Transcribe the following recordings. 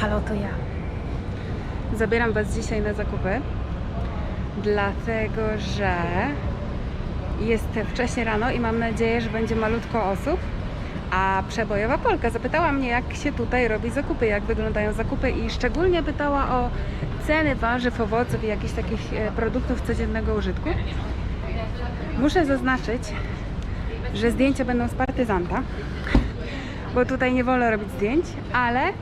Halo, to ja. Zabieram Was dzisiaj na zakupy, dlatego że jest wcześnie rano i mam nadzieję, że będzie malutko osób. A przebojowa Polka zapytała mnie, jak się tutaj robi zakupy, jak wyglądają zakupy i szczególnie pytała o ceny warzyw, owoców i jakichś takich e, produktów codziennego użytku. Muszę zaznaczyć, że zdjęcia będą z partyzanta, bo tutaj nie wolno robić zdjęć, ale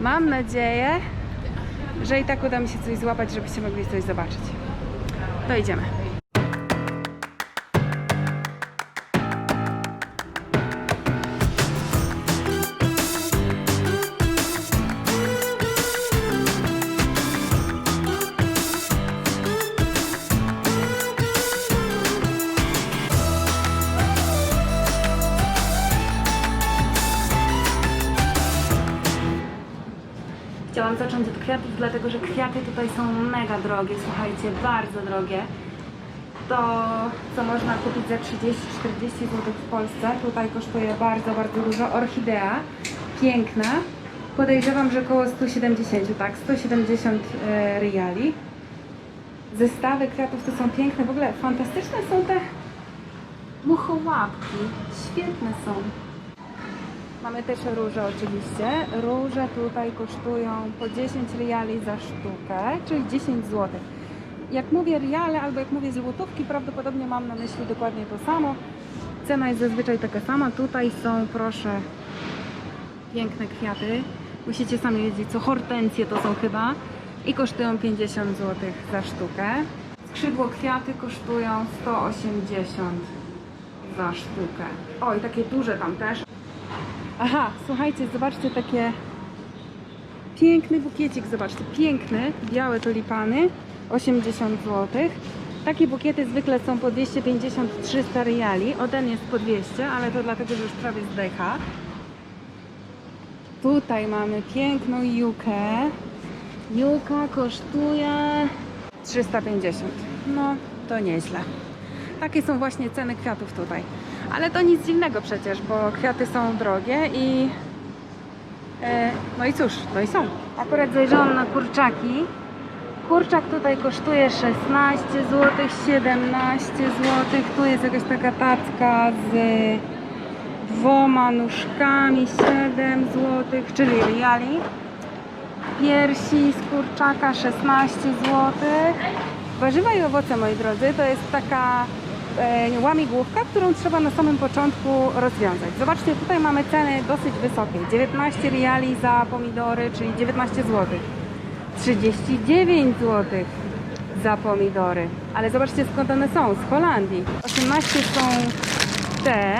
mam nadzieję, że i tak uda mi się coś złapać, żebyście mogli coś zobaczyć. To idziemy. Zacząć od kwiatów, dlatego że kwiaty tutaj są mega drogie, słuchajcie, bardzo drogie. To, co można kupić za 30-40 zł w Polsce, tutaj kosztuje bardzo, bardzo dużo. Orchidea, piękna. Podejrzewam, że około 170, tak, 170 e, riali. Zestawy kwiatów to są piękne, w ogóle fantastyczne są te muchołapki. Świetne są. Mamy też róże oczywiście. Róże tutaj kosztują po 10 riali za sztukę, czyli 10 zł. Jak mówię riale albo jak mówię złotówki, prawdopodobnie mam na myśli dokładnie to samo. Cena jest zazwyczaj taka sama. Tutaj są, proszę, piękne kwiaty. Musicie sami wiedzieć, co hortensje to są chyba. I kosztują 50 zł za sztukę. Skrzydło kwiaty kosztują 180 za sztukę. O, i takie duże tam też. Aha, słuchajcie, zobaczcie takie piękny bukiecik, zobaczcie, piękny, białe tulipany, 80 zł. Takie bukiety zwykle są po 250-300 riali, o ten jest po 200, ale to dlatego, że już prawie zdycha. Tutaj mamy piękną jukę. Juka kosztuje 350. No, to nieźle. Takie są właśnie ceny kwiatów tutaj. Ale to nic dziwnego przecież, bo kwiaty są drogie i e, no i cóż, no i są. Akurat zajrzałam na kurczaki. Kurczak tutaj kosztuje 16 zł, 17 zł. Tu jest jakaś taka tacka z dwoma nóżkami, 7 zł, czyli riali. Piersi z kurczaka 16 zł. Warzywa i owoce, moi drodzy, to jest taka łamigłówka, którą trzeba na samym początku rozwiązać. Zobaczcie, tutaj mamy ceny dosyć wysokie. 19 riali za pomidory, czyli 19 zł. 39 zł za pomidory. Ale zobaczcie skąd one są, z Holandii. 18 są te,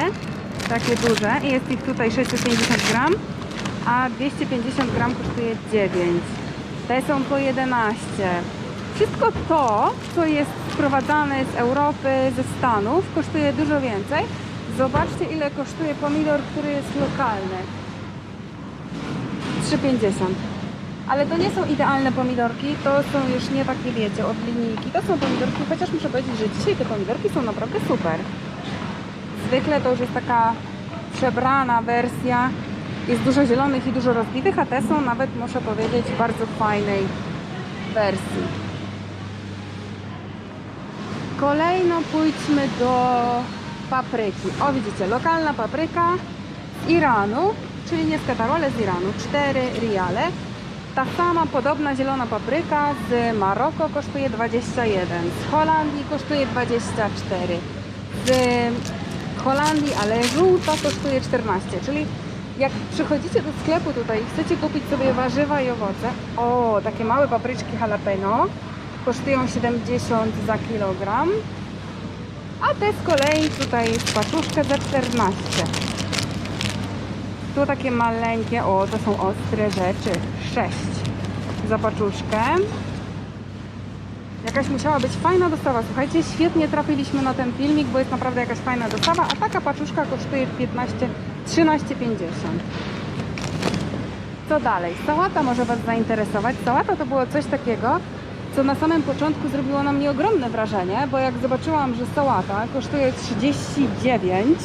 takie duże i jest ich tutaj 650 gram, a 250 gram kosztuje 9. Te są po 11. Wszystko to, co jest sprowadzane z Europy, ze Stanów, kosztuje dużo więcej. Zobaczcie, ile kosztuje pomidor, który jest lokalny. 3,50. Ale to nie są idealne pomidorki, to są już nie takie, wiecie, od linijki. To są pomidorki, chociaż muszę powiedzieć, że dzisiaj te pomidorki są naprawdę super. Zwykle to już jest taka przebrana wersja. Jest dużo zielonych i dużo rozbitych, a te są nawet, muszę powiedzieć, w bardzo fajnej wersji. Kolejno pójdźmy do papryki. O, widzicie, lokalna papryka z Iranu, czyli nie z Kataru, ale z Iranu. 4 riale. Ta sama podobna zielona papryka z Maroko kosztuje 21, z Holandii kosztuje 24, z Holandii, ale żółta kosztuje 14, czyli jak przychodzicie do sklepu tutaj i chcecie kupić sobie warzywa i owoce, o, takie małe papryczki jalapeno kosztują 70 za kilogram, a te z kolei tutaj jest paczuszka za 14. Tu takie maleńkie, o to są ostre rzeczy, 6 za paczuszkę. Jakaś musiała być fajna dostawa, słuchajcie, świetnie trafiliśmy na ten filmik, bo jest naprawdę jakaś fajna dostawa, a taka paczuszka kosztuje 15, 13,50. Co dalej? Sałata może Was zainteresować. Sałata to było coś takiego, co na samym początku zrobiło na mnie ogromne wrażenie, bo jak zobaczyłam, że sałata kosztuje 39,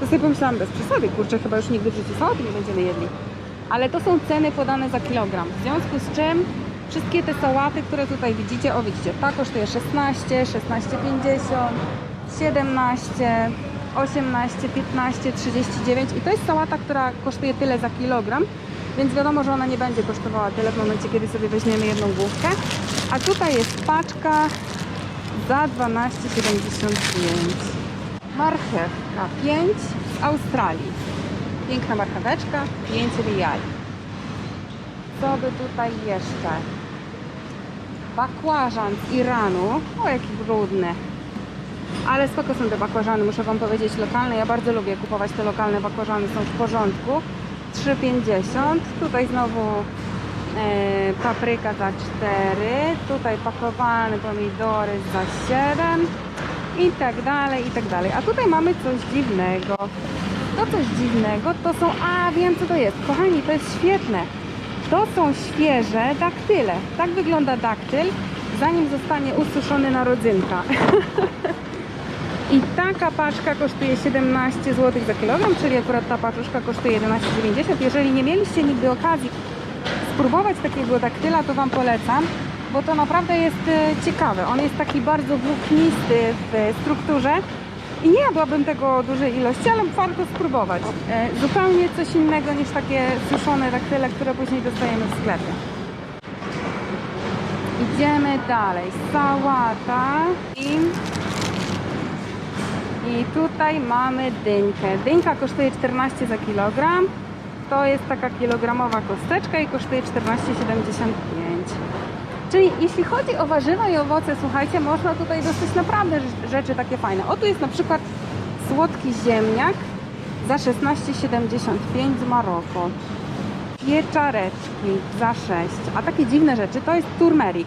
to sobie pomyślałam bez przesady, kurczę, chyba już nigdy w życiu sałaty nie będziemy jedli. ale to są ceny podane za kilogram. W związku z czym wszystkie te sałaty, które tutaj widzicie, o widzicie, ta kosztuje 16, 16,50, 17, 18, 15, 39 i to jest sałata, która kosztuje tyle za kilogram, więc wiadomo, że ona nie będzie kosztowała tyle w momencie, kiedy sobie weźmiemy jedną główkę. A tutaj jest paczka za 12,75. Marchewka 5 z Australii. Piękna marcheweczka, 5 riali. Co by tutaj jeszcze? Bakłażan z Iranu. O, jaki brudny. Ale spoko są te bakłażany, muszę Wam powiedzieć, lokalne. Ja bardzo lubię kupować te lokalne bakłażany, są w porządku. 3,50. Tutaj znowu papryka za 4. Tutaj pakowane pomidory za 7. I tak dalej, i tak dalej. A tutaj mamy coś dziwnego. To coś dziwnego to są... A, wiem co to jest. Kochani, to jest świetne. To są świeże daktyle. Tak wygląda daktyl, zanim zostanie ususzony na rodzynka. I taka paczka kosztuje 17 zł za kilogram, czyli akurat ta paczuszka kosztuje 11,90. Jeżeli nie mieliście nigdy okazji spróbować takiego daktyla, to Wam polecam, bo to naprawdę jest e, ciekawe. On jest taki bardzo włóknisty w e, strukturze i nie jadłabym tego dużej ilości, ale warto spróbować. E, Zupełnie coś innego niż takie suszone daktyle, które później dostajemy w sklepie. Idziemy dalej. Sałata i i tutaj mamy dynkę. Dynka kosztuje 14 za kilogram. To jest taka kilogramowa kosteczka i kosztuje 14,75. Czyli jeśli chodzi o warzywa i owoce, słuchajcie, można tutaj dostać naprawdę rz- rzeczy takie fajne. O tu jest na przykład słodki ziemniak za 16,75 z Maroko. Pieczareczki za 6. A takie dziwne rzeczy to jest turmerik.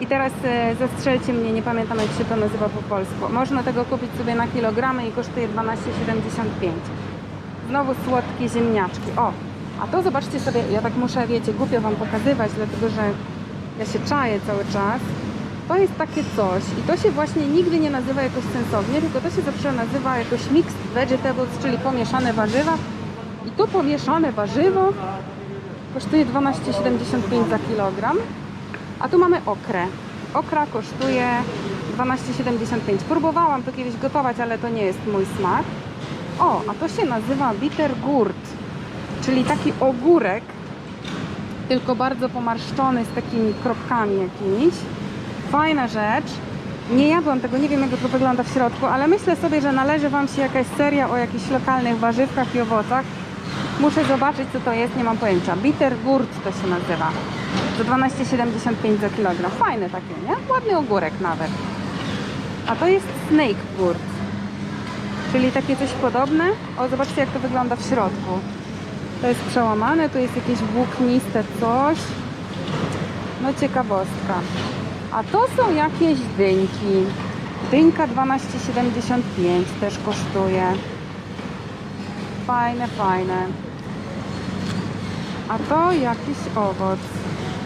I teraz e, zastrzelcie mnie, nie pamiętam jak się to nazywa po polsku. Można tego kupić sobie na kilogramy i kosztuje 12,75. Znowu słodkie ziemniaczki. O, a to zobaczcie sobie, ja tak muszę, wiecie, głupio Wam pokazywać, dlatego że ja się czaję cały czas. To jest takie coś i to się właśnie nigdy nie nazywa jakoś sensownie, tylko to się zawsze nazywa jakoś mixed vegetables, czyli pomieszane warzywa. I to pomieszane warzywo kosztuje 12,75 za kilogram. A tu mamy okrę. Okra kosztuje 12,75. Próbowałam to kiedyś gotować, ale to nie jest mój smak. O, a to się nazywa bitter gurt, czyli taki ogórek, tylko bardzo pomarszczony z takimi kropkami jakimiś. Fajna rzecz. Nie jadłam tego, nie wiem jak to wygląda w środku, ale myślę sobie, że należy Wam się jakaś seria o jakichś lokalnych warzywkach i owocach. Muszę zobaczyć co to jest, nie mam pojęcia. Bitter gurt to się nazywa. Za 12,75 za kilogram. Fajne takie, nie? Ładny ogórek nawet. A to jest snake gurt. Czyli takie coś podobne. O, zobaczcie jak to wygląda w środku. To jest przełamane, tu jest jakieś włókniste coś. No ciekawostka. A to są jakieś dynki. Dynka 12,75 też kosztuje. Fajne, fajne. A to jakiś owoc.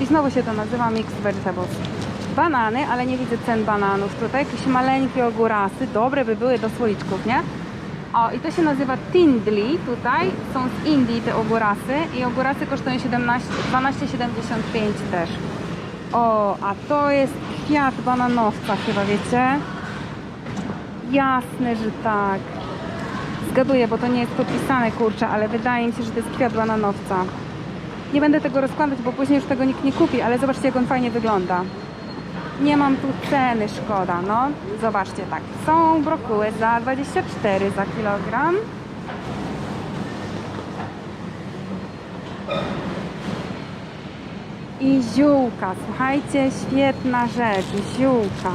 I znowu się to nazywa mixed vegetables. Banany, ale nie widzę cen bananów tutaj. Jakieś maleńkie ogórasy. Dobre by były do słoiczków, nie? O, i to się nazywa Tindley tutaj. Są z Indii te ogórasy. I ogórasy kosztują 17 12,75 też. O, a to jest kwiat bananowca chyba, wiecie? Jasne, że tak. Zgaduję, bo to nie jest podpisane, kurczę, ale wydaje mi się, że to jest kwiat bananowca. Nie będę tego rozkładać, bo później już tego nikt nie kupi, ale zobaczcie, jak on fajnie wygląda. Nie mam tu ceny, szkoda, no. Zobaczcie, tak. Są brokuły za 24 za kilogram. I ziółka, słuchajcie, świetna rzecz, ziółka.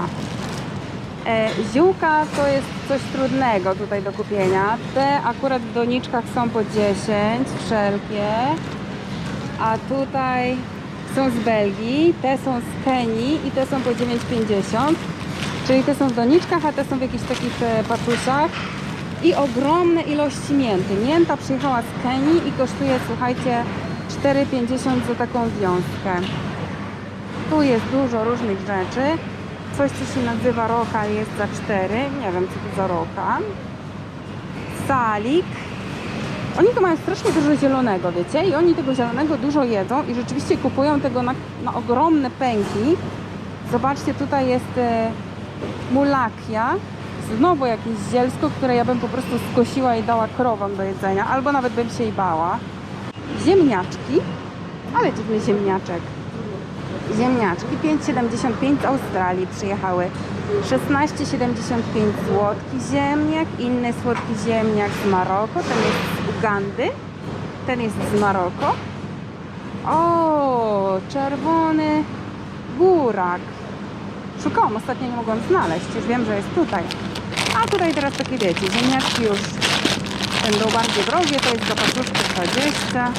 E, ziółka to jest coś trudnego tutaj do kupienia. Te akurat w doniczkach są po 10, wszelkie. A tutaj są z Belgii, te są z Kenii i te są po 9,50. Czyli te są w doniczkach, a te są w jakichś takich e, patuszach. I ogromne ilości mięty. Mięta przyjechała z Kenii i kosztuje, słuchajcie, 4,50 za taką wiązkę. Tu jest dużo różnych rzeczy. Coś, co się nazywa roka jest za 4. Nie wiem, co to za roka. Salik Oni tu mają strasznie dużo zielonego, wiecie? I oni tego zielonego dużo jedzą i rzeczywiście kupują tego na, na ogromne pęki. Zobaczcie, tutaj jest e, mulakia. Znowu jakieś zielsko, które ja bym po prostu skosiła i dała krowom do jedzenia, albo nawet bym się jej bała. Ziemniaczki, ale dziwny ziemniaczek. Ziemniaczki 5,75 z Australii przyjechały. 16,75 słodki ziemniak, inny słodki ziemniak z Maroko, jest Ugandy, ten jest z Maroko. O, czerwony górak. Szukałam, ostatnio nie mogłam znaleźć, już wiem, że jest tutaj. A tutaj teraz takie wiecie, ziemniaczki już będą bardziej drogie, to jest do paczuszki 20.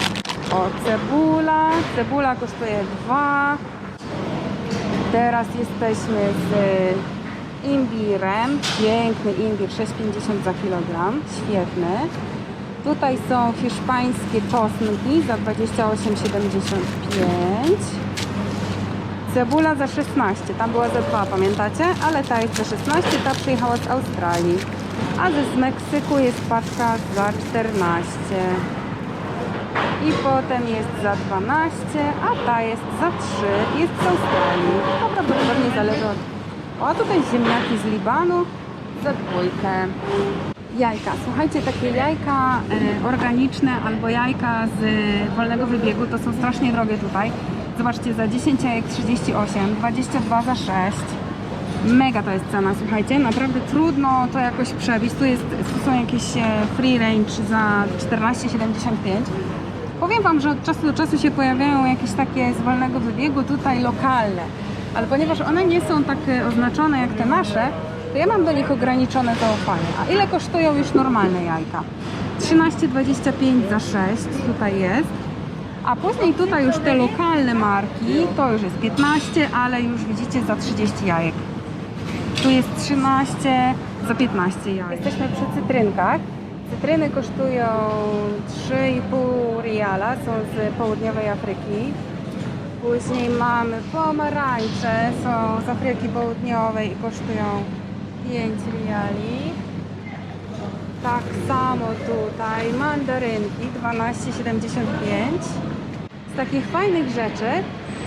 O, cebula, cebula kosztuje 2. Teraz jesteśmy z imbirem. Piękny imbir, 6,50 za kilogram. Świetny. Tutaj są hiszpańskie czosnki za 28,75. Cebula za 16, tam była za 2, pamiętacie? Ale ta jest za 16, ta przyjechała z Australii. A z Meksyku jest paczka za 14. I potem jest za 12, a ta jest za 3. Jest z Australii. To prawdopodobnie zależy od... O, tutaj ziemniaki z Libanu za dwójkę. Jajka. Słuchajcie, takie jajka e, organiczne albo jajka z e, wolnego wybiegu to są strasznie drogie tutaj. Zobaczcie, za 10 jajek 38, 22 za 6. Mega to jest cena, słuchajcie, naprawdę trudno to jakoś przebić. Tu, jest, tu są jakieś e, free range za 14,75. Powiem Wam, że od czasu do czasu się pojawiają jakieś takie z wolnego wybiegu tutaj lokalne, ale ponieważ one nie są tak oznaczone jak te nasze, ja mam do nich ograniczone zaufanie. A ile kosztują już normalne jajka? 13,25 za 6 tutaj jest. A później tutaj już te lokalne marki, to już jest 15, ale już widzicie za 30 jajek. Tu jest 13 za 15 jajek. Jesteśmy przy cytrynkach. Cytryny kosztują 3,5 riala, są z południowej Afryki. Później mamy pomarańcze, są z Afryki Południowej i kosztują 5 riali. Tak samo tutaj mandarynki 12,75. Z takich fajnych rzeczy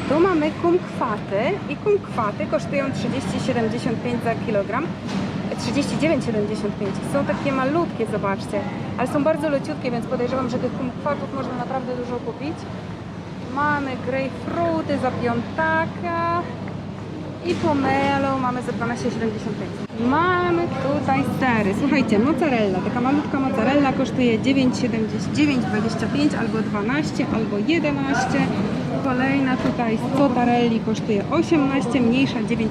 tu mamy kumkwaty i kumkwaty kosztują 30,75 za kilogram. 39,75. Są takie malutkie, zobaczcie, ale są bardzo leciutkie, więc podejrzewam, że tych kumkwatów można naprawdę dużo kupić. Mamy grejpfruty za piątaka i pomelo mamy za 12,75. Mamy tutaj sery. Słuchajcie, mozzarella, taka malutka mozzarella kosztuje 9,70 9,25 albo 12 albo 11. Kolejna tutaj z cottarelli kosztuje 18, mniejsza 9,75.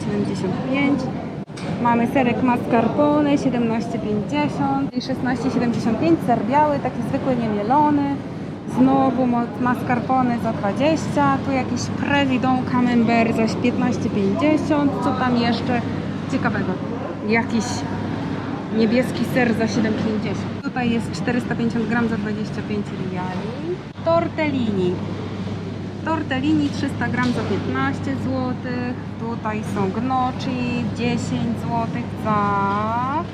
Mamy serek mascarpone 17,50 i 16,75 ser biały, taki zwykły niemielony. Znowu mascarpone za 20, tu jakiś President Camembert za 15,50. Co tam jeszcze ciekawego? Jakiś niebieski ser za 7,50. Tutaj jest 450 gram za 25 riali. Tortellini. Tortellini 300 gram za 15 zł. Tutaj są gnocchi 10 zł za.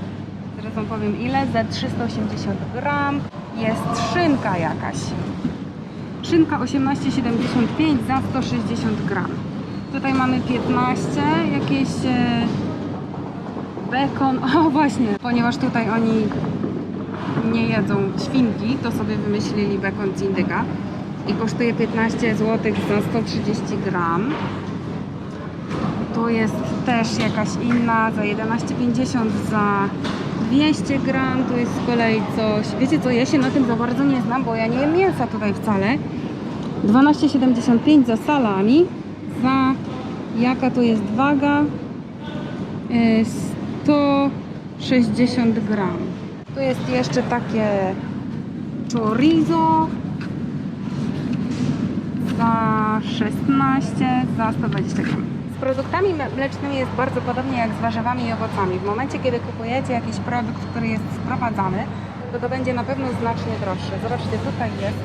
Zaraz wam powiem ile. Za 380 gram. Jest szynka jakaś. Szynka 18,75 za 160 gram. Tutaj mamy 15, jakieś e, bekon. O właśnie, ponieważ tutaj oni nie jedzą świnki, to sobie wymyślili bekon z indyka i kosztuje 15 zł za 130 gram. Tu jest też jakaś inna za 11,50 za 200 gram. Tu jest z kolei coś. Wiecie co, ja się na tym za bardzo nie znam, bo ja nie jem mięsa tutaj wcale. 12,75 za salami. Za jaka to jest waga? Y, 160 gram. Tu jest jeszcze takie chorizo za 16, za 120 gram. Z produktami mlecznymi jest bardzo podobnie jak z warzywami i owocami. W momencie, kiedy kupujecie jakiś produkt, który jest sprowadzany, to to będzie na pewno znacznie droższe. Zobaczcie, tutaj jest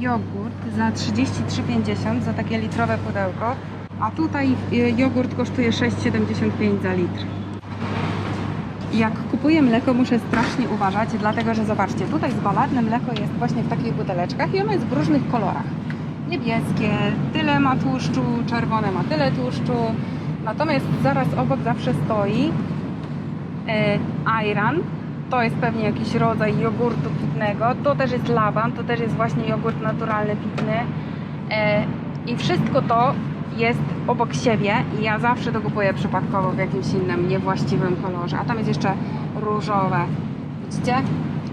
jogurt za 33,50 za takie litrowe pudełko, a tutaj y, jogurt kosztuje 6,75 za litr. Jak kupuję mleko, muszę strasznie uważać, dlatego że zobaczcie, tutaj zbaladne mleko jest właśnie w takich buteleczkach i ono jest w różnych kolorach. Niebieskie, tyle ma tłuszczu, czerwone ma tyle tłuszczu. Natomiast zaraz obok zawsze stoi e, ayran. To jest pewnie jakiś rodzaj jogurtu pitnego. To też jest laban, to też jest właśnie jogurt naturalny pitny. E, I wszystko to jest obok siebie i ja zawsze to kupuję przypadkowo w jakimś innym, niewłaściwym kolorze. A tam jest jeszcze różowe. Widzicie?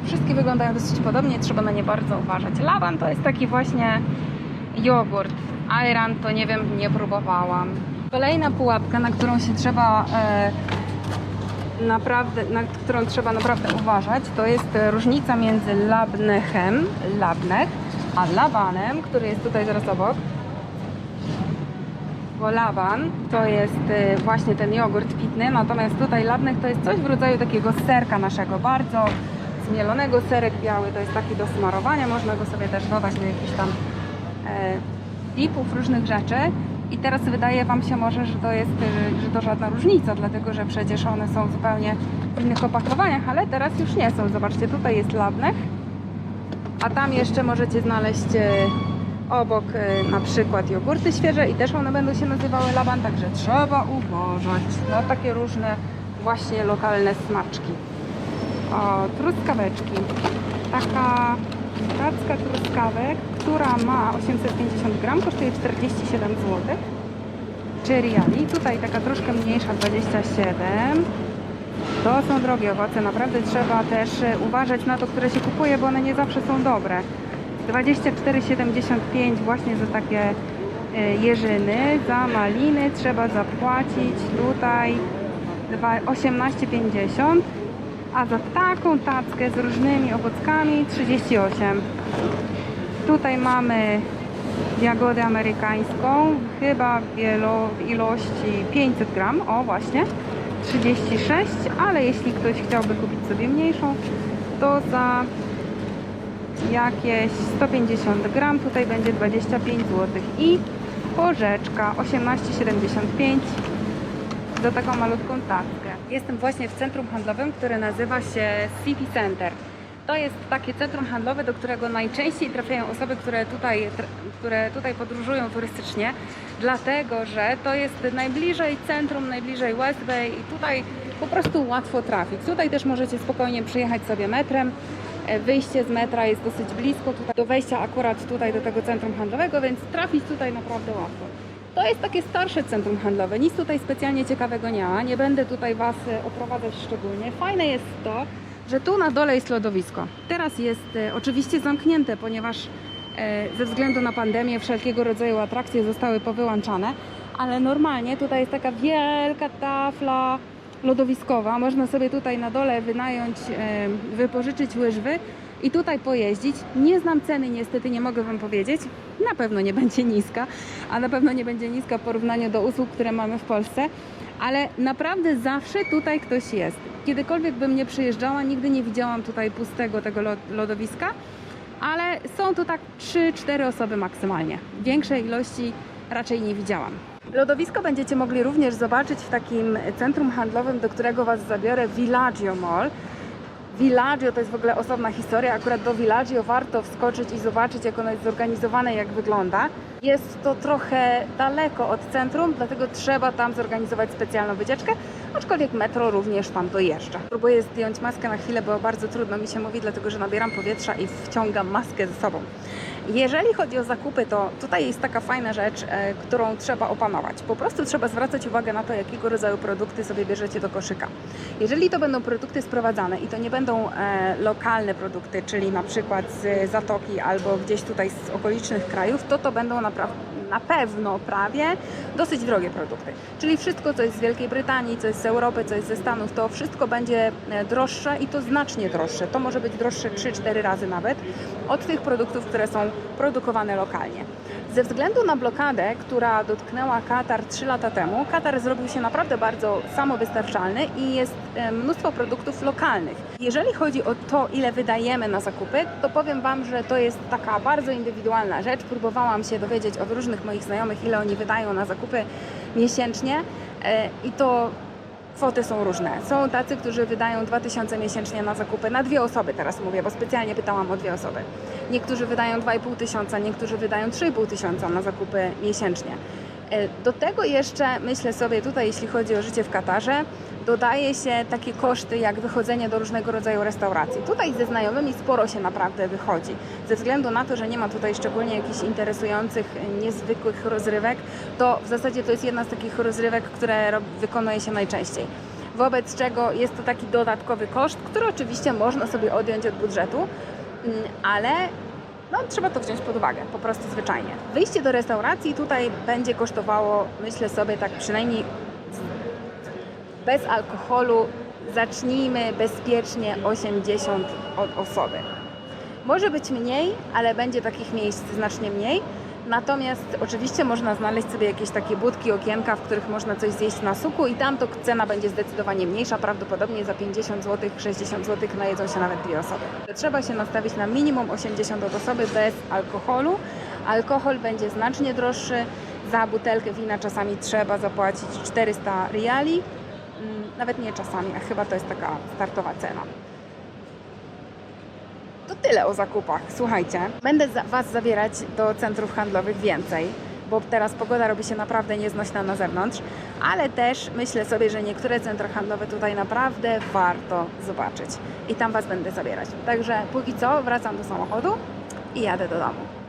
Wszystkie wyglądają dosyć podobnie, trzeba na nie bardzo uważać. Laban to jest taki właśnie jogurt. Ayran to nie wiem, nie próbowałam. Kolejna pułapka, na którą się trzeba e, naprawdę, na którą trzeba naprawdę uważać, to jest e, różnica między labnechem, labnech, a labanem, który jest tutaj zaraz obok. Bo laban to jest e, właśnie ten jogurt pitny, natomiast tutaj labnech to jest coś w rodzaju takiego serka naszego, bardzo zmielonego, serek biały, to jest taki do smarowania, można go sobie też dodać do jakichś tam e, dipów, różnych rzeczy. I teraz wydaje Wam się może, że to jest, y, że to żadna różnica, dlatego że przecież one są zupełnie w innych opakowaniach, ale teraz już nie są. Zobaczcie, tutaj jest labnech, a tam jeszcze możecie znaleźć y, obok na przykład jogurty świeże i też one będą się nazywały laban, także trzeba uważać na takie różne właśnie lokalne smaczki. O, truskaweczki. Taka tacka truskawek, która ma 850 gram, kosztuje 47 zł. Ceriali, tutaj taka troszkę mniejsza, 27. To są drogie owoce, naprawdę trzeba też e, uważać na to, które się kupuje, bo one nie zawsze są dobre. 24,75 właśnie za takie e, jeżyny, za maliny trzeba zapłacić tutaj dwa- 18,50 a za taką tackę z różnymi owockami 38. Tutaj mamy jagodę amerykańską, chyba w ilości 500 gram, o właśnie, 36, ale jeśli ktoś chciałby kupić sobie mniejszą, to za jakieś 150 gram, tutaj będzie 25 zł i porzeczka 18,75 za taką malutką tackę. Jestem właśnie w centrum handlowym, które nazywa się City Center. To jest takie centrum handlowe, do którego najczęściej trafiają osoby, które tutaj, które tutaj podróżują turystycznie, dlatego że to jest najbliżej centrum, najbliżej West Bay i tutaj po prostu łatwo trafić. Tutaj też możecie spokojnie przyjechać sobie metrem. E, Wyjście z metra jest dosyć blisko tutaj, do wejścia akurat tutaj do tego centrum handlowego, więc trafić tutaj naprawdę łatwo. To jest takie starsze centrum handlowe, nic tutaj specjalnie ciekawego nie ma, nie będę tutaj Was e, oprowadzać szczególnie. Fajne jest to, że tu na dole jest lodowisko. Teraz jest e, oczywiście zamknięte, ponieważ e, ze względu na pandemię wszelkiego rodzaju atrakcje zostały powyłączane, ale normalnie tutaj jest taka wielka tafla lodowiskowa. Można sobie tutaj na dole wynająć, e, wypożyczyć łyżwy i tutaj pojeździć. Nie znam ceny, niestety nie mogę Wam powiedzieć. Na pewno nie będzie niska, a na pewno nie będzie niska w porównaniu do usług, które mamy w Polsce, ale naprawdę zawsze tutaj ktoś jest. Kiedykolwiek bym nie przyjeżdżała, nigdy nie widziałam tutaj pustego tego lo- lodowiska, ale są tu tak 3-4 osoby maksymalnie. Większej ilości raczej nie widziałam. Lodowisko będziecie mogli również zobaczyć w takim centrum handlowym, do którego Was zabiorę, Villaggio Mall. Villaggio to jest w ogóle osobna historia. Akurat do Villaggio warto wskoczyć i zobaczyć, jak ono jest zorganizowane, jak wygląda. Jest to trochę daleko od centrum, dlatego trzeba tam zorganizować specjalną wycieczkę, aczkolwiek metro również tam dojeżdża. Próbuję zdjąć maskę na chwilę, bo bardzo trudno mi się mówi, dlatego że nabieram powietrza i wciągam maskę ze sobą. Jeżeli chodzi o zakupy, to tutaj jest taka fajna rzecz, e, którą trzeba opanować. Po prostu trzeba zwracać uwagę na to, jakiego rodzaju produkty sobie bierzecie do koszyka. Jeżeli to będą produkty sprowadzane i to nie będą e, lokalne produkty, czyli na przykład z Zatoki albo gdzieś tutaj z okolicznych krajów, to to będą naprawdę na pewno prawie dosyć drogie produkty. Czyli wszystko, co jest z Wielkiej Brytanii, co jest z Europy, co jest ze Stanów, to wszystko będzie e, droższe i to znacznie droższe. To może być droższe 3-4 razy nawet od tych produktów, które są produkowane lokalnie. Ze względu na blokadę, która dotknęła Katar 3 lata temu, Katar zrobił się naprawdę bardzo samowystarczalny i jest e, mnóstwo produktów lokalnych. Jeżeli chodzi o to, ile wydajemy na zakupy, to powiem Wam, że to jest taka bardzo indywidualna rzecz. Próbowałam się dowiedzieć od różnych moich znajomych, ile oni wydają na zakupy miesięcznie e, i to kwoty są różne. Są tacy, którzy wydają 2000 miesięcznie na zakupy, na dwie osoby teraz mówię, bo specjalnie pytałam o dwie osoby. Niektórzy wydają 2,5 tysiąca, niektórzy wydają 3,5 tysiąca na zakupy miesięcznie. E, Do tego jeszcze myślę sobie tutaj, jeśli chodzi o życie w Katarze, dodaje się takie koszty jak wychodzenie do różnego rodzaju restauracji. Tutaj ze znajomymi sporo się naprawdę wychodzi. Ze względu na to, że nie ma tutaj szczególnie jakichś interesujących, niezwykłych rozrywek, to w zasadzie to jest jedna z takich rozrywek, które wykonuje się najczęściej. Wobec czego jest to taki dodatkowy koszt, który oczywiście można sobie odjąć od budżetu, mm, ale no, trzeba to wziąć pod uwagę, po prostu zwyczajnie. Wyjście do restauracji tutaj będzie kosztowało, myślę sobie, tak przynajmniej bez alkoholu, zacznijmy bezpiecznie 80 od osoby. Może być mniej, ale będzie takich miejsc znacznie mniej. Natomiast oczywiście można znaleźć sobie jakieś takie budki, okienka, w których można coś zjeść na suku i tam to cena będzie zdecydowanie mniejsza. Prawdopodobnie za 50 zł, 60 zł najedzą się nawet dwie osoby. Trzeba się nastawić na minimum 80 od osoby bez alkoholu. Alkohol będzie znacznie droższy. Za butelkę wina czasami trzeba zapłacić 400 riali. Mm, Nawet nie czasami, a chyba to jest taka startowa cena. To tyle o zakupach. Słuchajcie, będę Was zabierać do centrów handlowych więcej, bo teraz pogoda robi się naprawdę nieznośna na zewnątrz, ale też myślę sobie, że niektóre centra handlowe tutaj naprawdę warto zobaczyć. I tam Was będę zabierać. Także póki co wracam do samochodu i jadę do domu.